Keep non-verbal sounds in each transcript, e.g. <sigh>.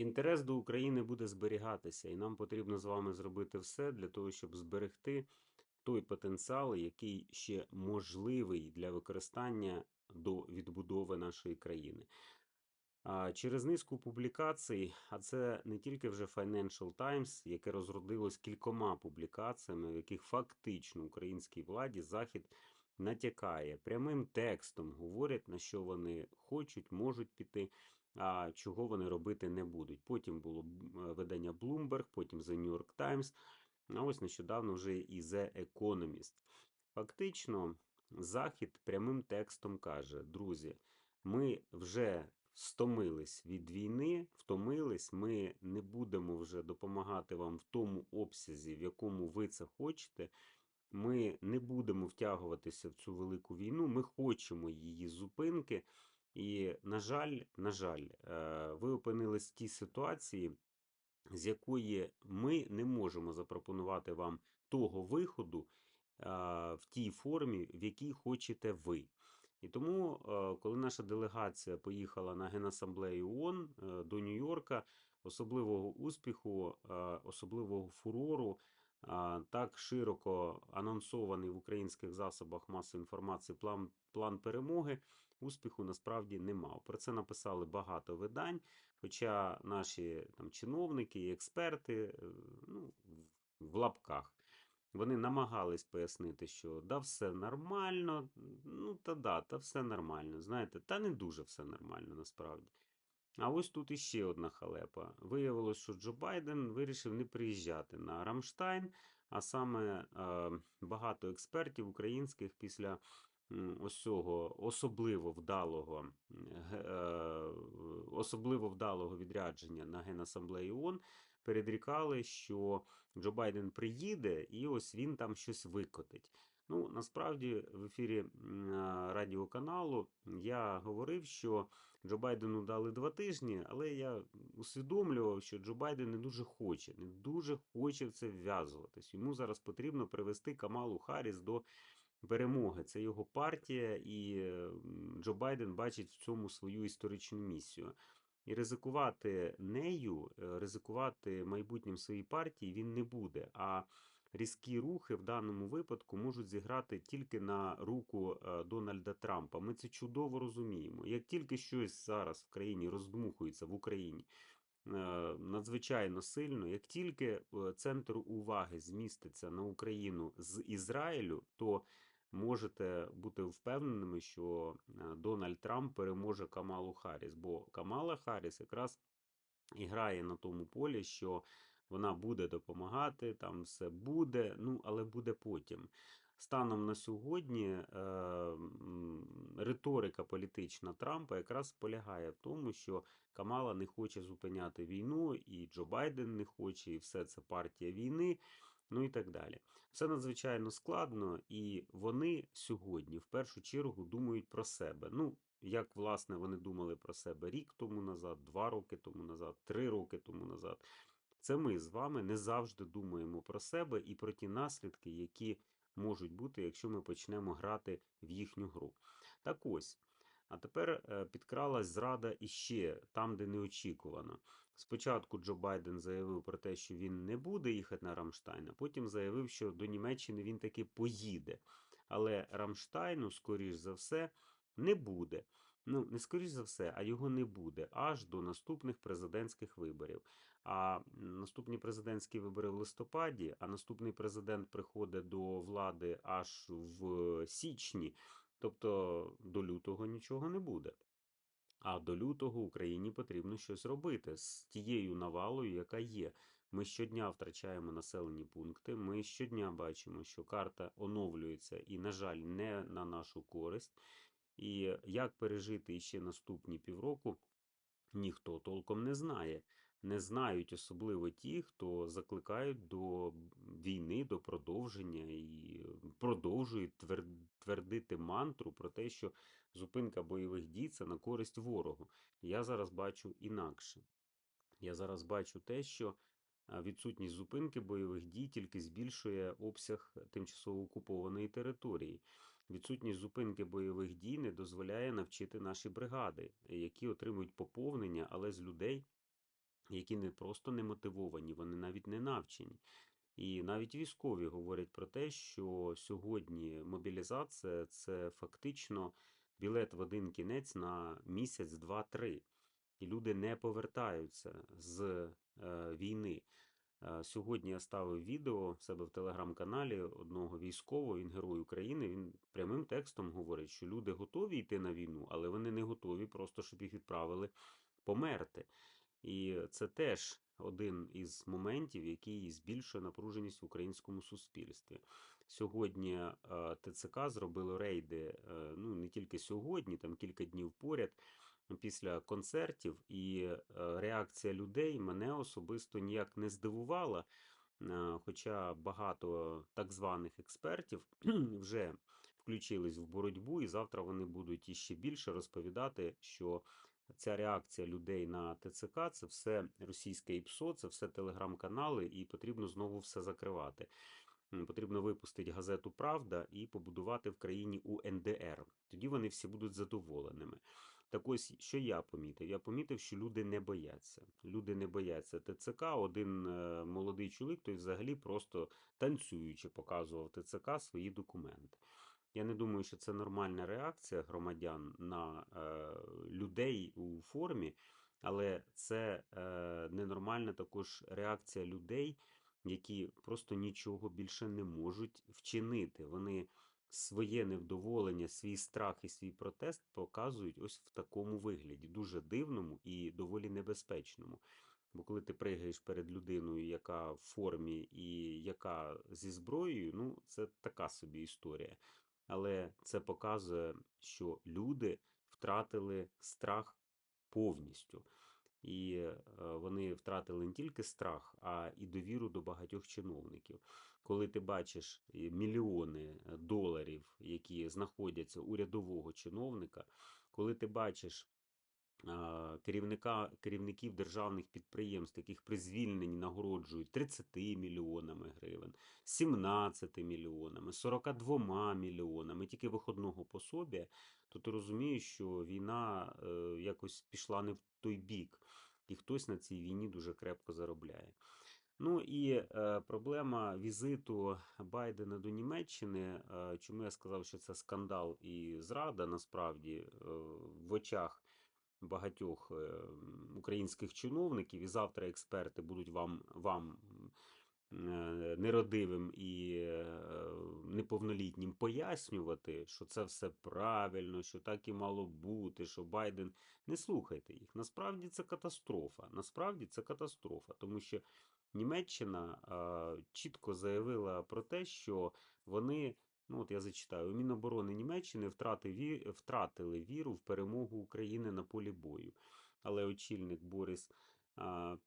Інтерес до України буде зберігатися, і нам потрібно з вами зробити все для того, щоб зберегти той потенціал, який ще можливий для використання до відбудови нашої країни. Через низку публікацій, а це не тільки вже Financial Times, яке розродилось кількома публікаціями, в яких фактично українській владі Захід натякає прямим текстом, говорять, на що вони хочуть, можуть піти, а чого вони робити не будуть. Потім було е, видання Bloomberg, потім The New York Times, а ось нещодавно вже і The Economist. Фактично, Захід прямим текстом каже: друзі, ми вже стомились від війни, втомились, ми не будемо вже допомагати вам в тому обсязі, в якому ви це хочете. Ми не будемо втягуватися в цю велику війну. Ми хочемо її зупинки. І, на жаль, на жаль, е, ви опинились в тій ситуації, з якої ми не можемо запропонувати вам того виходу в тій формі, в якій хочете ви. І тому, е, коли наша делегація поїхала на Генасамблею ООН е, до Нью-Йорка, особливого успіху, е, особливого фурору, так широко анонсований в українських засобах масової інформації план, план перемоги, успіху насправді не мав. Про це написали багато видань. Хоча наші там чиновники і експерти, е, ну, в- лапках, вони намагались пояснити, що да, все нормально, ну та да, та все нормально. Знаєте, та не дуже все нормально насправді. А ось тут іще одна халепа. Виявилось, що Джо Байден вирішив не приїжджати на Рамштайн, а саме е, багато експертів українських після ось цього особливо вдалого, е, особливо вдалого відрядження на Генасамблею ООН передрікали, що Джо Байден приїде і ось він там щось викотить. Ну, насправді, в ефірі радіоканалу я говорив, що Джо Байдену дали два тижні, але я усвідомлював, що Джо Байден не дуже хоче, не дуже хоче в це вв'язуватись. Йому зараз потрібно привести Камалу Харріс до перемоги. Це його партія, і Джо Байден бачить в цьому свою історичну місію. І ризикувати нею, е, ризикувати майбутнім своїй партії він не буде. А різкі рухи в даному випадку можуть зіграти тільки на руку е, Дональда Трампа. Ми це чудово розуміємо. Як тільки щось зараз в країні роздмухується в Україні е, надзвичайно сильно, як тільки центр уваги зміститься на Україну з Ізраїлю, то можете бути впевненими, що е, Дональд Трамп переможе Камалу Харріс, бо Камала Харріс якраз і грає на тому полі, що вона буде допомагати, там все буде, ну але буде потім. Станом на сьогодні е, риторика політична Трампа якраз полягає в тому, що Камала не хоче зупиняти війну, і Джо Байден не хоче, і все це партія війни, ну і так далі. Все надзвичайно складно, і вони сьогодні в першу чергу думають про себе. Ну, як власне вони думали про себе рік тому назад, два роки тому назад, три роки тому назад. Це ми з вами не завжди думаємо про себе і про ті наслідки, які можуть бути, якщо ми почнемо грати в їхню гру. Так ось. А тепер е, підкралась зрада іще там, де неочікувано. Спочатку Джо Байден заявив про те, що він не буде їхати на Рамштайн, а потім заявив, що до Німеччини він таки поїде. Але Рамштайну, скоріш за все, не буде. Ну, не скоріш за все, а його не буде аж до наступних президентських виборів. А наступні президентські вибори в листопаді, а наступний президент приходить до влади аж в січні. Тобто до лютого нічого не буде. А до лютого Україні потрібно щось робити з тією навалою, яка є. Ми щодня втрачаємо населені пункти. Ми щодня бачимо, що карта оновлюється і, на жаль, не на нашу користь. І як пережити іще наступні півроку, ніхто толком не знає. Не знають особливо ті, хто закликають до війни, до продовження і продовжують твер- твердити мантру про те, що зупинка бойових дій це на користь ворогу. Я зараз бачу інакше. Я зараз бачу те, що відсутність зупинки бойових дій тільки збільшує обсяг тимчасово окупованої території. Відсутність зупинки бойових дій не дозволяє навчити наші бригади, які отримують поповнення, але з людей, які не просто не мотивовані, вони навіть не навчені. І навіть військові говорять про те, що сьогодні мобілізація це фактично білет в один кінець на місяць, два-три. І люди не повертаються з е, війни. Е, Сьогодні я ставив відео в себе в телеграм-каналі одного військового, він герой України. Він прямим текстом говорить, що люди готові йти на війну, але вони не готові просто, щоб їх відправили померти. І це теж один із моментів, який збільшує напруженість в українському суспільстві. Сьогодні е, ТЦК зробило рейди, е, ну не тільки сьогодні, там кілька днів поряд після концертів, і е, реакція людей мене особисто ніяк не здивувала. Хоча багато так званих експертів <clears throat> вже включились в боротьбу, і завтра вони будуть іще більше розповідати, що ця реакція людей на ТЦК це все російське ІПСО, це все телеграм-канали, і потрібно знову все закривати. Потрібно випустити газету Правда і побудувати в країні УНДР. Тоді вони всі будуть задоволеними. Так ось, що я помітив? Я помітив, що люди не бояться. Люди не бояться ТЦК. Один е, молодий чоловік, той взагалі просто танцюючи показував ТЦК свої документи. Я не думаю, що це нормальна реакція громадян на е, людей у формі, але це е, ненормальна також реакція людей, які просто нічого більше не можуть вчинити. Вони своє невдоволення, свій страх і свій протест показують ось в такому вигляді, дуже дивному і доволі небезпечному. Бо коли ти пригаєш перед людиною, яка в формі і яка зі зброєю, ну це така собі історія. Але це показує, що люди втратили страх повністю. І е, вони втратили не тільки страх, а і довіру до багатьох чиновників. Коли ти бачиш е, мільйони е, доларів, які знаходяться у рядового чиновника, коли ти бачиш керівника, керівників державних підприємств, яких при звільненні нагороджують 30 мільйонами гривень, 17 мільйонами, 42 мільйонами, тільки виходного пособія, то ти розумієш, що війна е, якось пішла не в той бік, і хтось на цій війні дуже крепко заробляє. Ну і е, проблема візиту Байдена до Німеччини. Е, чому я сказав, що це скандал і зрада насправді е, в очах багатьох е, українських чиновників, і завтра експерти будуть вам, вам е, нерадивим і е, неповнолітнім пояснювати, що це все правильно, що так і мало бути, що Байден. Не слухайте їх. Насправді це катастрофа. Насправді це катастрофа, тому що Німеччина чітко заявила про те, що вони, ну от я зачитаю, у Міноборони Німеччини втрати втратили віру в перемогу України на полі бою. Але очільник Борис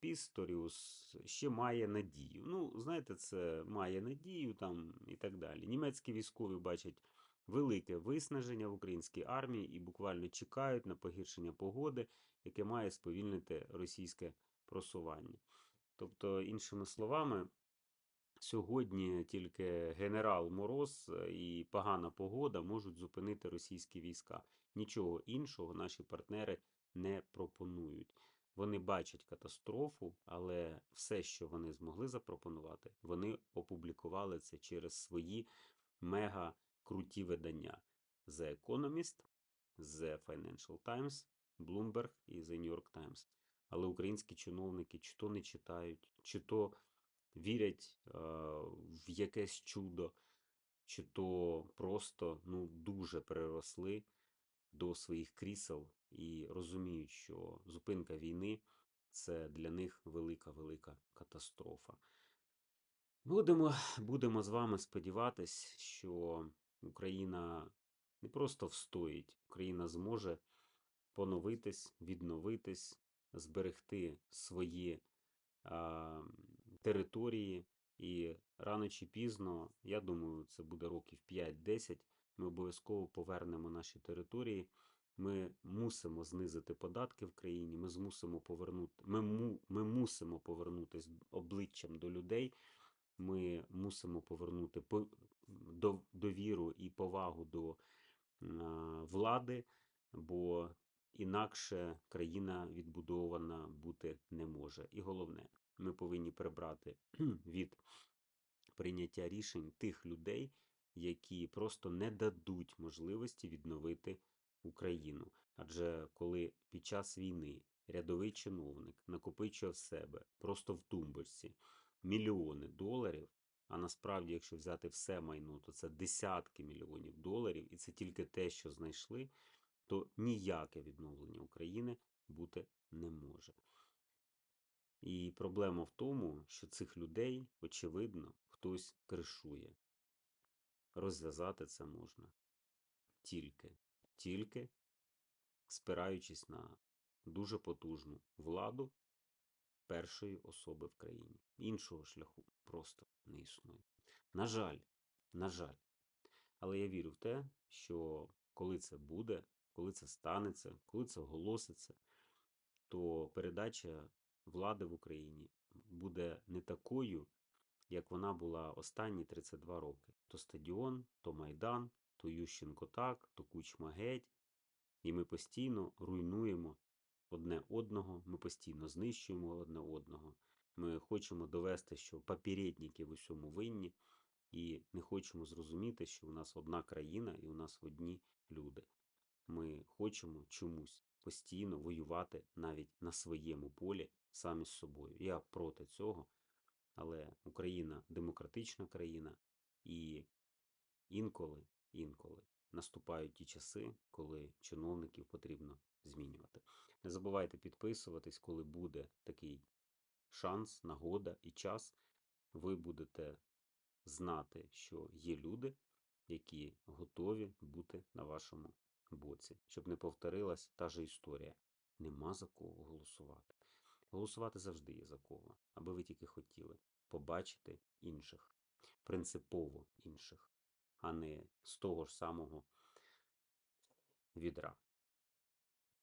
Пісторіус ще має надію. Ну, знаєте, це має надію там і так далі. Німецькі військові бачать велике виснаження в українській армії і буквально чекають на погіршення погоди, яке має сповільнити російське просування. Тобто, іншими словами, сьогодні тільки генерал Мороз е, і погана погода можуть зупинити російські війська. Нічого іншого наші партнери не пропонують. Вони бачать катастрофу, але все, що вони змогли запропонувати, вони опублікували це через свої мега круті видання: The Economist, The Financial Times, Bloomberg і The New York Times. Але українські чиновники чи то не читають, чи то вірять е, в якесь чудо, чи то просто ну, дуже переросли до своїх крісел і розуміють, що зупинка війни це для них велика-велика катастрофа. Будемо, будемо з вами сподіватись, що Україна не просто встоїть, Україна зможе поновитись, відновитись, зберегти свої території. І рано чи пізно, я думаю, це буде років 5-10, ми обов'язково повернемо наші території. Ми мусимо знизити податки в країні. Ми змусимо повернути. Ми, му, ми мусимо повернутися обличчям до людей. Ми мусимо повернути по, до, довіру і повагу до а, влади, бо інакше країна відбудована бути не може. І головне, ми повинні прибрати <clears throat> від прийняття рішень тих людей, які просто не дадуть можливості відновити Україну. Адже коли під час війни рядовий чиновник накопичує в себе просто в тумбочці мільйони доларів, а насправді, якщо взяти все майно, то це десятки мільйонів доларів, і це тільки те, що знайшли, то ніяке відновлення України бути не може. І проблема в тому, що цих людей, очевидно, хтось кришує. Розв'язати це можна тільки, тільки спираючись на дуже потужну владу першої особи в країні. Іншого шляху просто не існує. На жаль, на жаль. Але я вірю в те, що коли це буде, коли це станеться, коли це оголоситься, то передача влади в Україні буде не такою, як вона була останні 32 роки. То стадіон, то Майдан, то Ющенко так, то Кучма геть. І ми постійно руйнуємо одне одного, ми постійно знищуємо одне одного. Ми хочемо довести, що папірєтники в усьому винні, і не хочемо зрозуміти, що у нас одна країна і у нас одні люди. Ми хочемо чомусь постійно воювати навіть на своєму полі самі з собою. Я проти цього, але Україна демократична країна, і інколи, інколи наступають ті часи, коли чиновників потрібно змінювати. Не забувайте підписуватись, коли буде такий шанс, нагода і час. Ви будете знати, що є люди, які готові бути на вашому боці, щоб не повторилась та же історія. Нема за кого голосувати. Голосувати завжди є за кого, аби ви тільки хотіли побачити інших, принципово інших, а не з того ж самого відра.